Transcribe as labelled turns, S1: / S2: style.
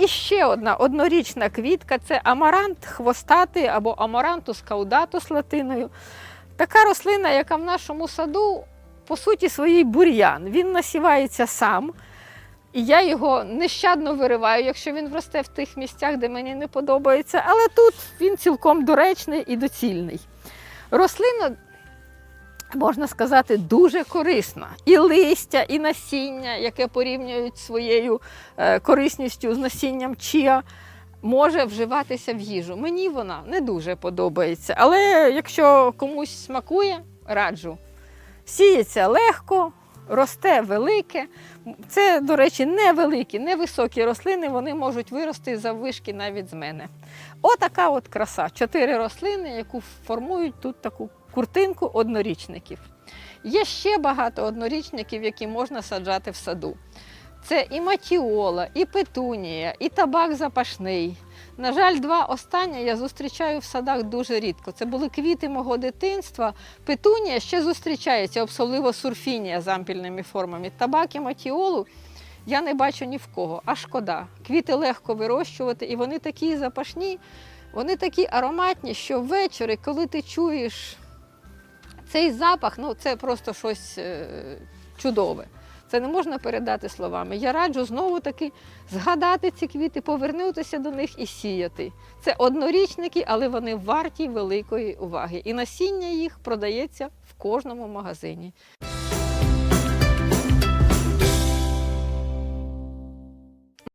S1: і ще одна однорічна квітка це амарант хвостатий або амарантус каудатус латиною. Така рослина, яка в нашому саду, по суті, своїй бур'ян. Він насівається сам. І я його нещадно вириваю, якщо він росте в тих місцях, де мені не подобається. Але тут він цілком доречний і доцільний. Рослина, можна сказати, дуже корисна. І листя, і насіння, яке порівнюють своєю е, корисністю з насінням чия. може вживатися в їжу. Мені вона не дуже подобається. Але якщо комусь смакує, раджу. Сіється легко, росте велике. Це, до речі, невеликі, невисокі рослини, вони можуть вирости за вишки навіть з мене. Отака от краса. Чотири рослини, яку формують тут таку куртинку однорічників. Є ще багато однорічників, які можна саджати в саду. Це і матіола, і петунія, і табак запашний. На жаль, два останні я зустрічаю в садах дуже рідко. Це були квіти мого дитинства. Петунія ще зустрічається, особливо сурфінія з ампільними формами. Табак і матіолу я не бачу ні в кого, а шкода. Квіти легко вирощувати, і вони такі запашні, вони такі ароматні, що ввечері, коли ти чуєш цей запах, ну це просто щось е, чудове. Це не можна передати словами. Я раджу знову таки згадати ці квіти, повернутися до них і сіяти. Це однорічники, але вони варті великої уваги. І насіння їх продається в кожному магазині.